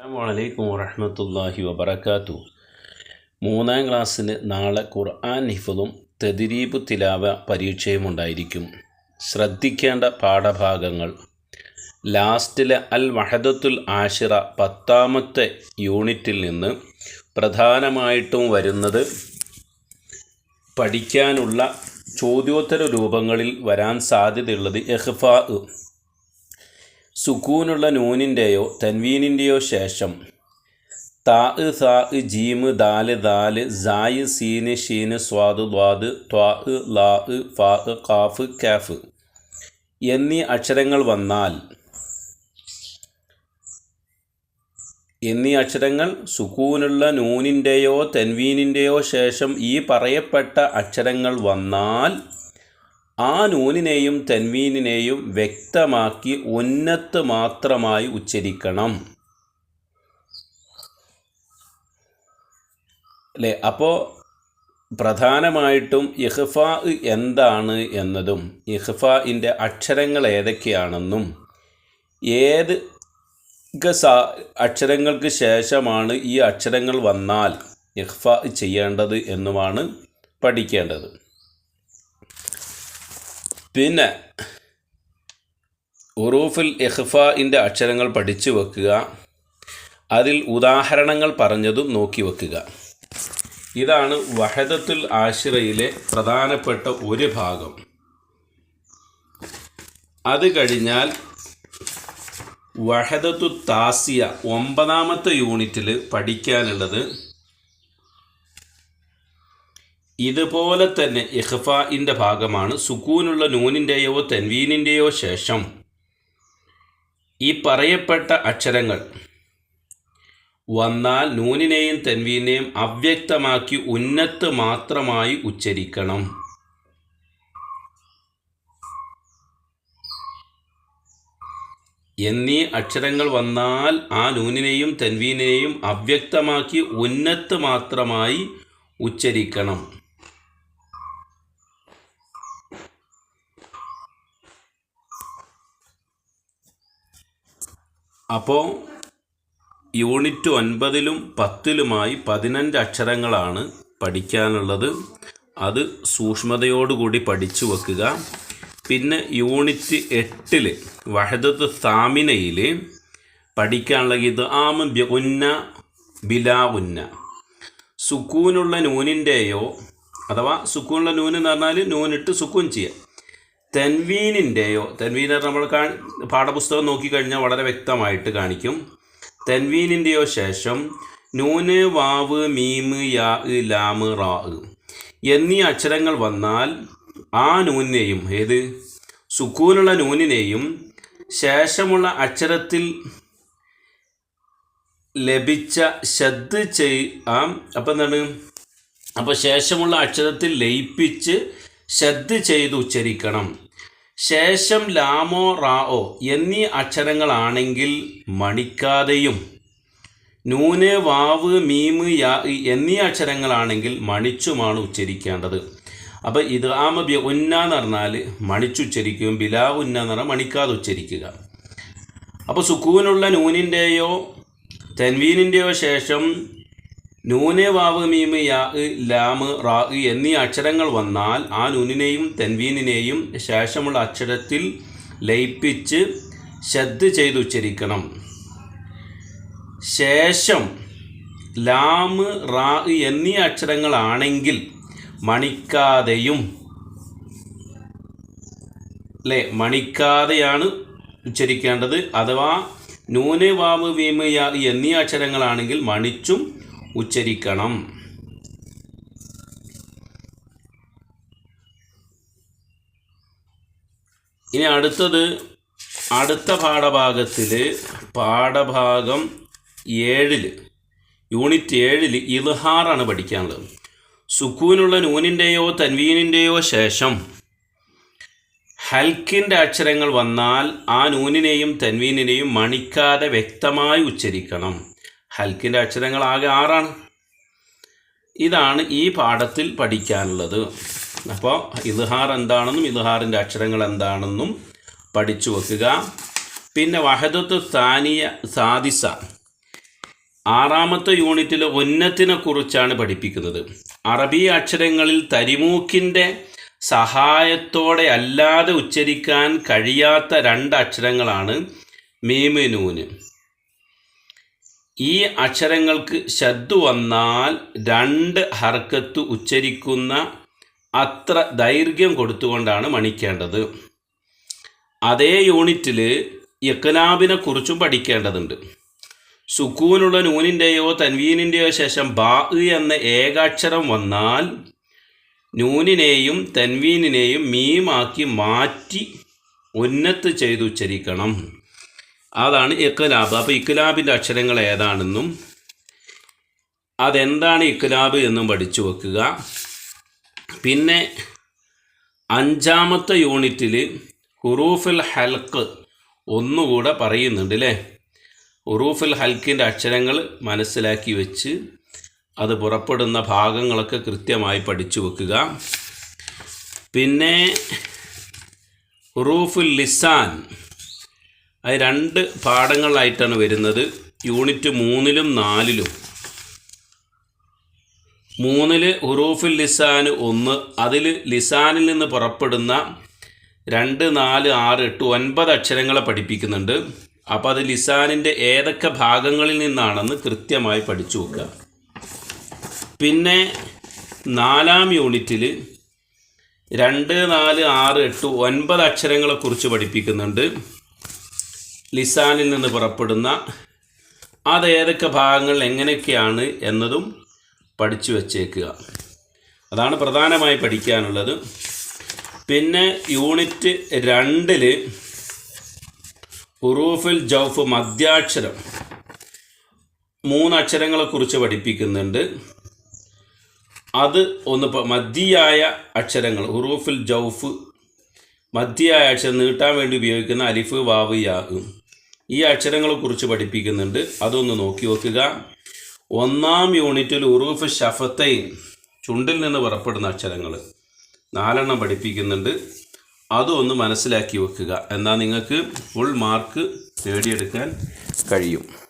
വലൈക്കും വറഹമത്തല്ലാഹി വബർക്കാത്തു മൂന്നാം ക്ലാസ്സിന് നാളെ ഖുർആൻ ഹിഫും തെതിരീപ് തിലാവ പരീക്ഷയും ഉണ്ടായിരിക്കും. ശ്രദ്ധിക്കേണ്ട പാഠഭാഗങ്ങൾ. ലാസ്റ്റിലെ അൽ വഹദത്തുൽ ആഷിറ പത്താമത്തെ യൂണിറ്റിൽ നിന്ന് പ്രധാനമായിട്ടും വരുന്നത് പഠിക്കാനുള്ള ചോദ്യോത്തര രൂപങ്ങളിൽ വരാൻ സാധ്യതയുള്ളത് എഹ്ഫാ സുക്കൂനുള്ള നൂനിന്റെയോ തൻവീനിന്റെയോ ശേഷം. താ സാ ജീമ് ദാൽ ദാൽ സായ് സീന് ഷീന് സ്വാദ് ദ്വാദ് ത്വാ ലാ ഫാ കാഫ് കാഫ്. എന്നീ അക്ഷരങ്ങൾ വന്നാൽ എന്നീ അക്ഷരങ്ങൾ സുക്കൂനുള്ള നൂനിന്റെയോ തെൻവീനിന്റെയോ ശേഷം ഈ പറയപ്പെട്ട അക്ഷരങ്ങൾ വന്നാൽ ആ നൂനിനെയും തെന്മീനിനെയും വ്യക്തമാക്കി ഉന്നത്ത് മാത്രമായി ഉച്ചരിക്കണം. അല്ലേ? അപ്പോൾ പ്രധാനമായിട്ടും ഇഹ്ഫ എന്താണ് എന്നതും ഇഹ്ഫിന്റെ അക്ഷരങ്ങൾ ഏതൊക്കെയാണെന്നും ഏത് അക്ഷരങ്ങൾക്ക് ശേഷമാണ് ഈ അക്ഷരങ്ങൾ വന്നാൽ ഇഹ്ഫ ചെയ്യേണ്ടത് എന്നുമാണ് പഠിക്കേണ്ടത്. പിന്നെ ഉറൂഫുൽ ഇഖ്ഫാഇന്റെ അക്ഷരങ്ങൾ പഠിച്ചു വെക്കുക. അതിൽ ഉദാഹരണങ്ങൾ പറഞ്ഞതും നോക്കി വെക്കുക. ഇതാണ് വഹദത്തുൽ ആശ്രയിലെ പ്രധാനപ്പെട്ട ഒരു ഭാഗം. അത് കഴിഞ്ഞാൽ വഹദത്തു താസിയ ഒമ്പതാമത്തെ യൂണിറ്റിൽ പഠിക്കാനുള്ളത് ഇതുപോലെ തന്നെ ഇഖ്ഫാഇന്റെ ഭാഗമാണ് സുക്കൂനുള്ള നൂനിന്റെയോ തെൻവീനിന്റെയോ ശേഷം. ഈ പറയപ്പെട്ട അക്ഷരങ്ങൾ വന്നാൽ നൂനിനെയും തെൻവീനെയും അവ്യക്തമാക്കി ഉന്നത്ത് മാത്രമായി ഉച്ചരിക്കണം. എന്നീ അക്ഷരങ്ങൾ വന്നാൽ ആ നൂനിനെയും തെൻവീനെയും അവ്യക്തമാക്കി ഉന്നത്ത് മാത്രമായി ഉച്ചരിക്കണം. അപ്പോൾ യൂണിറ്റ് ഒൻപതിലും പത്തിലുമായി പതിനഞ്ച് അക്ഷരങ്ങളാണ് പഠിക്കാനുള്ളത്. അത് സൂക്ഷ്മതയോടുകൂടി പഠിച്ചു വെക്കുക. പിന്നെ യൂണിറ്റ് എട്ടിൽ വഹദത്ത് സാമിനയിൽ പഠിക്കാനുള്ള ഇത് ആമ ഉന്ന ബിലാ ഉന്ന. സുക്കൂനുള്ള നൂനിന്റെയോ അഥവാ സുക്കൂനുള്ള നൂൻ എന്ന് പറഞ്ഞാൽ നൂനിട്ട് സുക്കൂൻ ചെയ്യുക തെൻവീനിന്റെയോ തെൻവീനർ നമ്മൾ കാ പാഠപുസ്തകം നോക്കിക്കഴിഞ്ഞാൽ വളരെ വ്യക്തമായിട്ട് കാണിക്കും. തെൻവീനിന്റെയോ ശേഷം നൂന് വാവ് മീമ് യാ ലാമ് റാ. എന്നീ അക്ഷരങ്ങൾ വന്നാൽ ആ നൂനിനെയും ഏത്? സുക്കൂനുള്ള നൂനിനെയും ശേഷമുള്ള അക്ഷരത്തിൽ ലഭിച്ച ശദ് ചെയ് ആ അപ്പം എന്താണ്? അപ്പോൾ ശേഷമുള്ള അക്ഷരത്തിൽ ലയിപ്പിച്ച് ശദ് ചെയ്ത് ഉച്ചരിക്കണം. ശേഷം ലാമോ റാഓ എന്നീ അക്ഷരങ്ങളാണെങ്കിൽ മണിക്കാതെയും നൂന് വാവ് മീമ് യാ എന്നീ അക്ഷരങ്ങളാണെങ്കിൽ മണിച്ചുമാണ് ഉച്ചരിക്കേണ്ടത്. അപ്പോൾ ഇത് ആമബി ഉന്ന എന്ന് പറഞ്ഞാൽ മണിച്ചുച്ചരിക്കും ബിലാ ഉന്ന എന്ന് പറഞ്ഞാൽ മണിക്കാതെ ഉച്ചരിക്കുക. അപ്പോൾ സുക്കൂനുള്ള നൂനിന്റെയോ തെൻവീനിന്റെയോ ശേഷം നൂനെ വാവ് മീമ് യാ ലാമ് റാ എന്നീ അക്ഷരങ്ങൾ വന്നാൽ ആ നൂനിനെയും തെൻവീനിനെയും ശേഷമുള്ള അക്ഷരത്തിൽ ലയിപ്പിച്ച് ശ്രദ്ധ ചെയ്ത് ഉച്ചരിക്കണം. ശേഷം ലാമ് റാ എന്നീ അക്ഷരങ്ങളാണെങ്കിൽ മണിക്കാതെയും അല്ലേ മണിക്കാതെയാണ് ഉച്ചരിക്കേണ്ടത്. അഥവാ നൂനെ വാവ് വീമ് എന്നീ അക്ഷരങ്ങളാണെങ്കിൽ മണിച്ചും ഉച്ചരിക്കണം. ഇനി അടുത്തത് അടുത്ത പാഠഭാഗത്തിൽ പാഠഭാഗം ഏഴിൽ യൂണിറ്റ് ഏഴിൽ ഇൽഹാറാണ് പഠിക്കാനുള്ളത്. സുക്കൂനുള്ള നൂനിന്റെയോ തൻവീനിന്റെയോ ശേഷം ഹൽക്കിന്റെ അക്ഷരങ്ങൾ വന്നാൽ ആ നൂനിനെയും തൻവീനിനെയും മണിക്കാതെ വ്യക്തമായി ഉച്ചരിക്കണം. ഹൽക്കിന്റെ അക്ഷരങ്ങൾ ആകെ ആറാണ്. ഇതാണ് ഈ പാഠത്തിൽ പഠിക്കാനുള്ളത്. അപ്പോൾ ഇൽഹാർ എന്താണെന്നും ഇൽഹാറിന്റെ അക്ഷരങ്ങൾ എന്താണെന്നും പഠിച്ചു വെക്കുക. പിന്നെ വഹദത്ത് സാനിയ സാദിസ ആറാമത്തെ യൂണിറ്റിൽ ഉന്നത്തിനെ കുറിച്ചാണ് പഠിപ്പിക്കുന്നത്. അറബി അക്ഷരങ്ങളിൽ തരിമൂക്കിന്റെ സഹായത്തോടെ അല്ലാതെ ഉച്ചരിക്കാൻ കഴിയാത്ത രണ്ട് അക്ഷരങ്ങളാണ് മീമ് നൂന് ഈ അക്ഷരങ്ങൾക്ക് ശബ്ദ വന്നാൽ രണ്ട് ഹർക്കത്ത് ഉച്ചരിക്കുന്ന അത്ര ദൈർഘ്യം കൊടുത്തുകൊണ്ടാണ് മണിക്കേണ്ടത്. അതേ യൂണിറ്റിൽ യക്കനാബിനെ കുറിച്ചും പഠിക്കേണ്ടതുണ്ട്. സുക്കൂനുള്ള നൂനിന്റെയോ തൻവീനിന്റെയോ ശേഷം ബാ എന്ന ഏകാക്ഷരം വന്നാൽ നൂനിനെയും തൻവീനിനെയും മീമാക്കി മാറ്റി ഉന്നത്ത് ചെയ്ത് ഉച്ചരിക്കണം അതാണ് ഇഖ്ലാബ്. അപ്പോൾ ഇഖ്ലാബിന്റെ അക്ഷരങ്ങൾ ഏതാണെന്നും അതെന്താണ് ഇഖ്ലാബ് എന്നും പഠിച്ചു വെക്കുക. പിന്നെ അഞ്ചാമത്തെ യൂണിറ്റിൽ ഹുറൂഫുൽ ഹൽക്ക് ഒന്നുകൂടെ പറയുന്നുണ്ട് അല്ലേ ഹുറൂഫുൽ ഹൽക്കിന്റെ അക്ഷരങ്ങൾ മനസ്സിലാക്കി വെച്ച് അത് പുറപ്പെടുന്ന ഭാഗങ്ങളൊക്കെ കൃത്യമായി പഠിച്ചു വെക്കുക. പിന്നെ ഹുറൂഫുൽ ലിസാൻ അത് രണ്ട് പാഠങ്ങളായിട്ടാണ് വരുന്നത്. യൂണിറ്റ് മൂന്നിലും നാലിലും. മൂന്നിൽ ഹുറൂഫുൽ ലിസാന് ഒന്ന്. അതിൽ ലിസാനിൽ നിന്ന് പുറപ്പെടുന്ന രണ്ട് നാല് ആറ് എട്ട് ഒൻപത് അക്ഷരങ്ങളെ പഠിപ്പിക്കുന്നുണ്ട്. അപ്പോൾ അത് ലിസാനിന്റെ ഏതൊക്കെ ഭാഗങ്ങളിൽ നിന്നാണെന്ന് കൃത്യമായി പഠിച്ചു വെക്കുക. പിന്നെ നാലാം യൂണിറ്റിൽ രണ്ട് നാല് ആറ് എട്ട് ഒൻപത് അക്ഷരങ്ങളെക്കുറിച്ച് പഠിപ്പിക്കുന്നുണ്ട്. ലിസാനിൽ നിന്ന് പുറപ്പെടുന്ന അത് ഏതൊക്കെ ഭാഗങ്ങൾ എങ്ങനെയൊക്കെയാണ് എന്നതും പഠിച്ചു വച്ചേക്കുക. അതാണ് പ്രധാനമായി പഠിക്കാനുള്ളത്. പിന്നെ യൂണിറ്റ് രണ്ടിൽ ഹുറൂഫുൽ ജൗഫ് മധ്യാക്ഷരം മൂന്നക്ഷരങ്ങളെക്കുറിച്ച് പഠിപ്പിക്കുന്നുണ്ട്. അത് ഒന്ന് മധ്യയായ അക്ഷരങ്ങൾ ഹുറൂഫുൽ ജൗഫ് മധ്യയായ അക്ഷരം നീട്ടാൻ വേണ്ടി ഉപയോഗിക്കുന്ന അലിഫ് വാവ് യാഹ് ഈ അക്ഷരങ്ങളെക്കുറിച്ച് പഠിപ്പിക്കുന്നുണ്ട്. അതൊന്ന് നോക്കി നോക്കുക. ഒന്നാം യൂണിറ്റിൽ ഉറൂഫ് ഷഫത്തൈൻ ചുണ്ടിൽ നിന്ന് പുറപ്പെടുന്ന അക്ഷരങ്ങൾ നാലെണ്ണം പഠിപ്പിക്കുന്നുണ്ട്. അതൊന്ന് മനസ്സിലാക്കി വെക്കുക. എന്നാൽ നിങ്ങൾക്ക് ഫുൾ മാർക്ക് നേടിയെടുക്കാൻ കഴിയും.